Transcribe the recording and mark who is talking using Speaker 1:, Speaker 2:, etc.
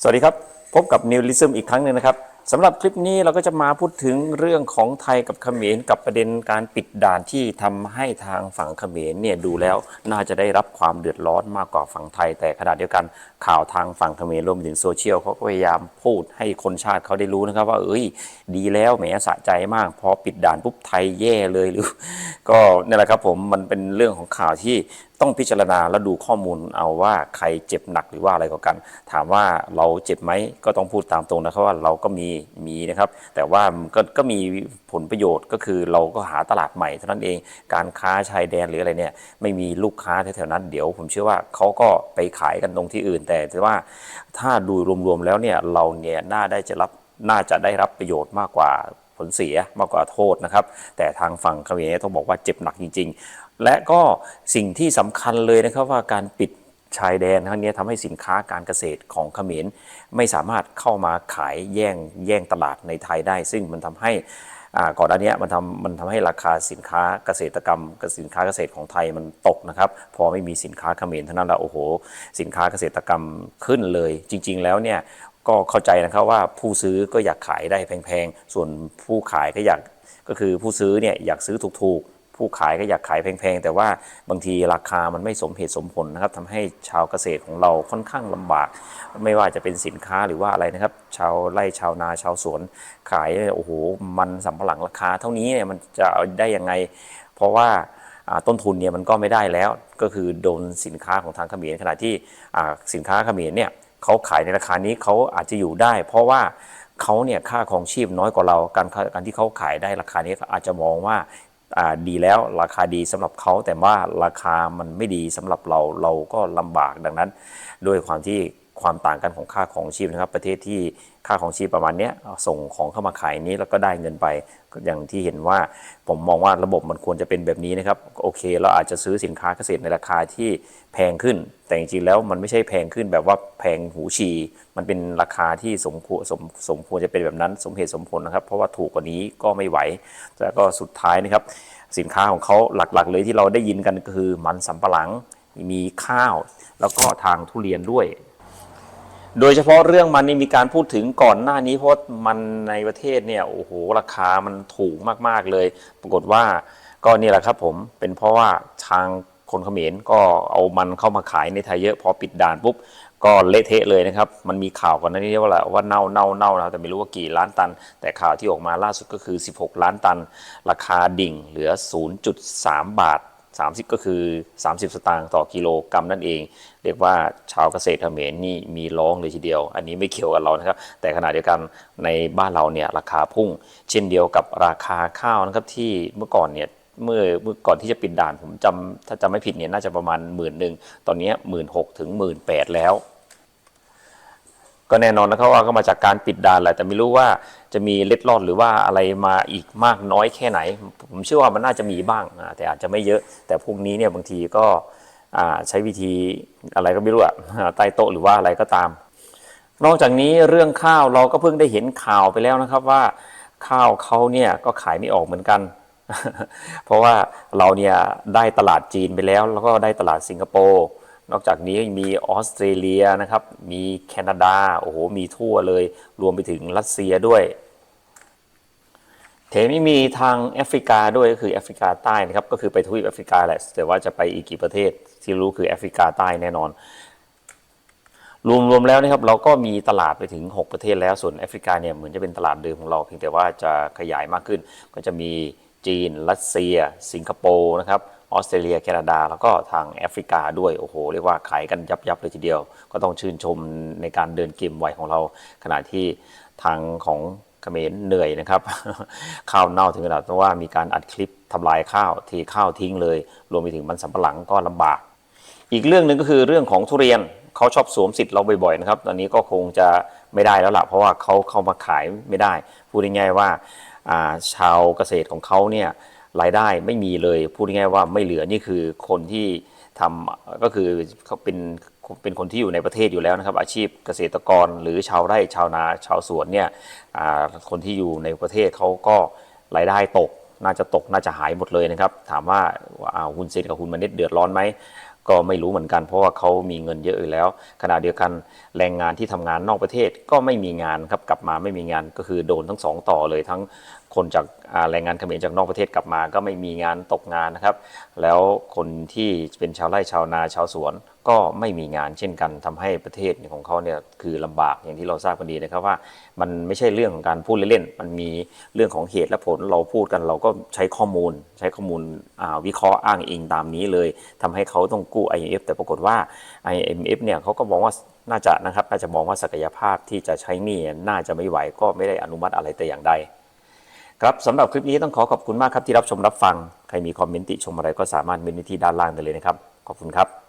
Speaker 1: สวัสดีครับ พบกับนิวลิซึมอีกครั้งหนึ่งนะครับสำหรับคลิปนี้เราก็จะมาพูดถึงเรื่องของไทยกับเขมรกับประเด็นการปิดด่านที่ทำให้ทางฝั่งเขมรเนี่ยดูแล้วน่าจะได้รับความเดือดร้อนมากกว่าฝั่งไทย แต่ขณะเดียวกันข่าวทางฝั่งเขมรรวมถึงโซเชียลเขาก็พยายามพูดให้คนชาติเขาได้รู้นะครับว่าเอ้ย ดีแล้วแหมสะใจมากพอปิดด่านปุ๊บไทยแย่เลยหรือ ก็นี่แหละครับผมมันเป็นเรื่องของข่าวที่ ต้องพิจารณาแล้วดูข้อมูลเอาว่าใครเจ็บหนักหรือว่าอะไรกว่ากัน ถามว่าเราเจ็บไหมก็ต้องพูดตามตรงนะครับว่าเราก็มีมีนะครับ แต่ว่าก็ก็มีผลประโยชน์ก็คือเราก็หาตลาดใหม่เท่านั้นเองการค้าชายแดนหรืออะไรเนี่ยไม่มีลูกค้าแถวๆนั้นเดี๋ยว ผมเชื่อว่าเขาก็ไปขายกันตรงที่อื่น แต่แต่ว่าถ้าดูรวมๆแล้วเนี่ยเราเนี่ยน่าได้จะรับน่าจะได้รับประโยชน์มากกว่า ผลเสียมากกว่าโทษนะครับ แต่ทางฝั่งเขมรเนี่ยต้องบอกว่าเจ็บหนักจริง ๆ และก็สิ่งที่สำคัญเลยนะครับว่าการปิดชายแดนครั้งนี้ทำให้สินค้าการเกษตรของเขมรไม่สามารถเข้ามาขายแย่งแย่งตลาดในไทยได้ ซึ่งมันทำให้อ่าก่อนหน้านี้มันทำมันทำให้ราคาสินค้าเกษตรกรรมกับสินค้าเกษตรของไทยมันตกนะครับ พอไม่มีสินค้าเขมรเท่านั้นแหละโอ้โห สินค้าเกษตรกรรมขึ้นเลย จริง ๆ แล้วเนี่ย ก็เข้าใจนะครับว่าผู้ซื้อก็อยากขายได้แพงๆ ส่วนผู้ขายก็อยากก็คือผู้ซื้อเนี่ยอยากซื้อถูกๆ ผู้ขายก็อยากขายแพงๆ แต่ว่าบางทีราคามันไม่สมเหตุสมผลนะครับทำให้ชาวเกษตรของเราค่อนข้างลำบาก ไม่ว่าจะเป็นสินค้าหรือว่าอะไรนะครับ ชาวไร่ชาวนาชาวสวนขายโอ้โหมันสำปะหลังราคา เท่านี้เนี่ยมันจะได้ยังไง เพราะว่าต้นทุนเนี่ยมันก็ไม่ได้แล้วก็คือโดนสินค้าของทางเขมรขณะที่สินค้าเขมรเนี่ย เขาขายในราคานี้เขาอาจจะอยู่ได้ เพราะว่าเขาเนี่ยค่าของชีพน้อยกว่าเรา การการที่เขาขายได้ราคานี้เขาอาจจะมองว่าอ่าดีแล้วราคาดีสำหรับเขาแต่ว่าราคามันไม่ดีสำหรับเราเราก็ลำบากดังนั้น ด้วยความที่ ความต่างกันของค่าของชีพนะครับ ประเทศที่ค่าของชีพประมาณนี้ส่งของเข้ามาขายนี้แล้วก็ได้เงินไปอย่างที่เห็นว่าผมมองว่าระบบมันควรจะเป็นแบบนี้นะครับโอเค เราอาจจะซื้อสินค้าเกษตรในราคาที่แพงขึ้น แต่จริงๆแล้วมันไม่ใช่แพงขึ้นแบบว่าแพงหูฉี่มันเป็นราคาที่สมควรสมสมควรจะเป็นแบบนั้น สมเหตุสมผลนะครับ เพราะว่าถูกกว่านี้ก็ไม่ไหวแต่ก็สุดท้ายนะครับ สินค้าของเขาหลักๆ เลยที่เราได้ยินกันก็คือมันสำปะหลังมีข้าว แล้วก็ทางทุเรียนด้วย โดยเฉพาะเรื่องมันนี่มีการพูดถึงก่อนหน้านี้เพราะมันในประเทศเนี่ยโอ้โหราคามันถูกมากๆเลย ปรากฏว่าก็นี่แหละครับผมเป็นเพราะว่าทางคนเขมรก็เอามันเข้ามาขายในไทยเยอะพอปิดด่านปุ๊บก็เละเทะเลยนะครับ มันมีข่าวก่อนหน้านี้ว่าว่าเน่าเน่าเน่านะแต่ไม่รู้ว่ากี่ล้านตัน แต่ข่าวที่ออกมาล่าสุดก็คือ 16 ล้านตัน ราคาดิ่งเหลือ 0.3 บาท 30 ก็คือ 30 สตางค์ต่อกิโลกรัมนั่นเอง เรียกว่าชาวเกษตรเขมรนี่มีร้องเลยทีเดียว อันนี้ไม่เกี่ยวกับเรานะครับ แต่ขณะเดียวกันในบ้านเราเนี่ยราคาพุ่ง เช่นเดียวกับราคาข้าวนะครับที่เมื่อก่อนเนี่ยเมื่อเมื่อก่อนที่จะปิดด่านผมจำถ้าจำไม่ผิดเนี่ยน่าจะประมาณหมื่นหนึ่งตอนนี้หมื่นหกถึงหมื่นแปดแล้ว ก็แน่นอนนะครับว่าก็มาจากการปิดด่านแหละแต่ไม่รู้ว่า จะมีเล็ดลอดหรือว่าอะไรมาอีกมากน้อยแค่ไหน ผมเชื่อว่ามันน่าจะมีบ้าง แต่อาจจะไม่เยอะ แต่พวกนี้เนี่ยบางทีก็ใช้วิธีอะไรก็ไม่รู้อะใต้โต๊ะหรือว่าอะไรก็ตาม นอกจากนี้เรื่องข้าวเราก็เพิ่งได้เห็นข่าวไปแล้วนะครับว่าข้าวเขาเนี่ยก็ขายไม่ออกเหมือนกัน เพราะว่าเราเนี่ยได้ตลาดจีนไปแล้ว แล้วก็ได้ตลาดสิงคโปร์นอกจากนี้มีออสเตรเลียนะครับ มีแคนาดา โอ้โห มีทั่วเลย รวมไปถึงรัสเซียด้วย เทมมีทางแอฟริกาด้วยก็คือแอฟริกาใต้นะครับก็คือไปทวีปแอฟริกาแหละแต่ว่าจะไปอีกกี่ประเทศที่รู้คือแอฟริกาใต้แน่นอน รวมๆแล้วนะครับเราก็มีตลาดไปถึง 6 ประเทศแล้วส่วนแอฟริกาเนี่ยเหมือนจะเป็นตลาดเดิมของเราเพียงแต่ว่าจะขยายมากขึ้น ก็จะมีจีน รัสเซีย สิงคโปร์นะครับออสเตรเลียแคนาดา แล้วก็ทางแอฟริกาด้วยโอ้โหเรียกว่าขายกันยับยับเลยทีเดียว ก็ต้องชื่นชมในการเดินเกมไวของเรา ขณะที่ทางของ เขมรเหนื่อยนะครับ ข้าวเน่าถึงขนาดว่ามีการอัดคลิปทำลายข้าวเทข้าวทิ้งเลย รวมไปถึงมันสำปะหลังก็ลำบาก อีกเรื่องหนึ่งก็คือเรื่องของทุเรียนเขาชอบสวมสิทธิ์เราบ่อยๆนะครับ ตอนนี้ก็คงจะไม่ได้แล้วล่ะเพราะว่าเขาเข้ามาขายไม่ได้ พูดง่ายๆว่าอ่าชาวเกษตรของเขาเนี่ยรายได้ไม่มีเลย พูดง่ายๆว่าไม่เหลือนี่คือคนที่ทำก็คือเขาเป็น เป็นคนที่อยู่ในประเทศอยู่แล้วนะครับอาชีพเกษตรกรหรือชาวไร่ชาวนาชาวสวนเนี่ยคนที่อยู่ในประเทศเขาก็รายได้ตก น่าจะตกน่าจะหายหมดเลยนะครับ ถามว่าอาคุณเซนกับคุณมานิดเดือดร้อนไหมก็ไม่รู้เหมือนกันเพราะว่าเขามีเงินเยอะอยู่แล้ว ขณะเดียวกันแรงงานที่ทำงานนอกประเทศก็ไม่มีงานครับกลับมาไม่มีงานก็คือโดนทั้งสองต่อเลยทั้ง คนจากแรงงานเขมรจากนอกประเทศกลับมา ก็ไม่มีงานตกงานนะครับ แล้วคนที่เป็นชาวไร่ชาวนาชาวสวน ก็ไม่มีงานเช่นกันทำให้ประเทศของเขาเนี่ยคือลำบากอย่างที่เราทราบกันดีนะครับว่า มันไม่ใช่เรื่องของการพูดเล่นๆมันมีเรื่องของเหตุและผลเราพูดกันเราก็ใช้ข้อมูล ใช้ข้อมูลวิเคราะห์อ้างอิงตามนี้เลยทำให้เขาต้องกู้ IMF แต่ปรากฏว่า IMF เนี่ยเขาก็มองว่าน่าจะนะครับน่าจะมองว่าศักยภาพที่จะใช้หนี้น่าจะไม่ไหวก็ไม่ได้อนุมัติอะไรแต่อย่างใด ครับสำหรับคลิปนี้ต้องขอขอบคุณมากครับที่รับชมรับฟัง ใครมีคอมเมนต์ติชมอะไรก็สามารถเมนไว้ที่ด้านล่างได้เลยนะครับ ขอบคุณครับ